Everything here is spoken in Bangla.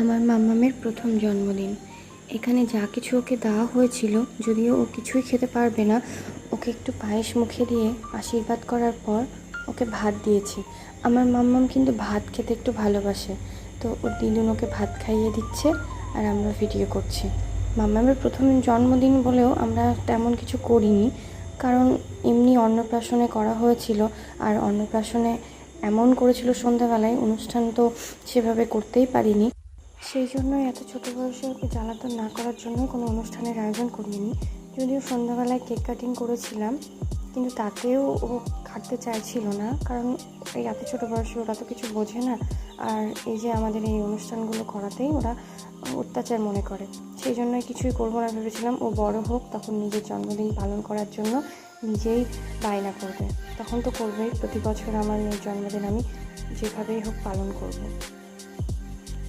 আমার মাম্মামের প্রথম জন্মদিন। এখানে যা কিছু ওকে দেওয়া হয়েছিল, যদিও ও কিছুই খেতে পারবে না, ওকে একটু পায়েস মুখে দিয়ে আশীর্বাদ করার পর ওকে ভাত দিয়েছি। আমার মাম্মাম কিন্তু ভাত খেতে একটু ভালোবাসে, তো ওর দিদুন ওকে ভাত খাইয়ে দিচ্ছে আর আমরা ভিডিও করছি। মাম্মামের প্রথম জন্মদিন বলেও আমরা তেমন কিছু করিনি, কারণ এমনি অন্নপ্রাশনে করা হয়েছিল আর অন্নপ্রাশনে এমন করেছিল সন্ধ্যাবেলায়, অনুষ্ঠান তো সেভাবে করতেই পারিনি। সেই জন্যই এত ছোটো বয়সে ওকে জ্বালাতন না করার জন্য কোনো অনুষ্ঠানের আয়োজন করিনি। যদিও সন্ধ্যাবেলায় কেক কাটিং করেছিলাম, কিন্তু তাতেও ও খাটতে চাইছিল না, কারণ এই এত ছোটো বয়সে ওরা তো কিছু বোঝে না। আর এই যে আমাদের এই অনুষ্ঠানগুলো করাতেই ওরা অত্যাচার মনে করে। সেই জন্যই কিছুই করব না ভেবেছিলাম, ও বড় হোক, তখন নিজের জন্মদিন পালন করার জন্য নিজেই বায়না করবে। তখন তো করবেই, প্রতি বছর আমার জন্মদিন আমি যেভাবেই হোক পালন করব।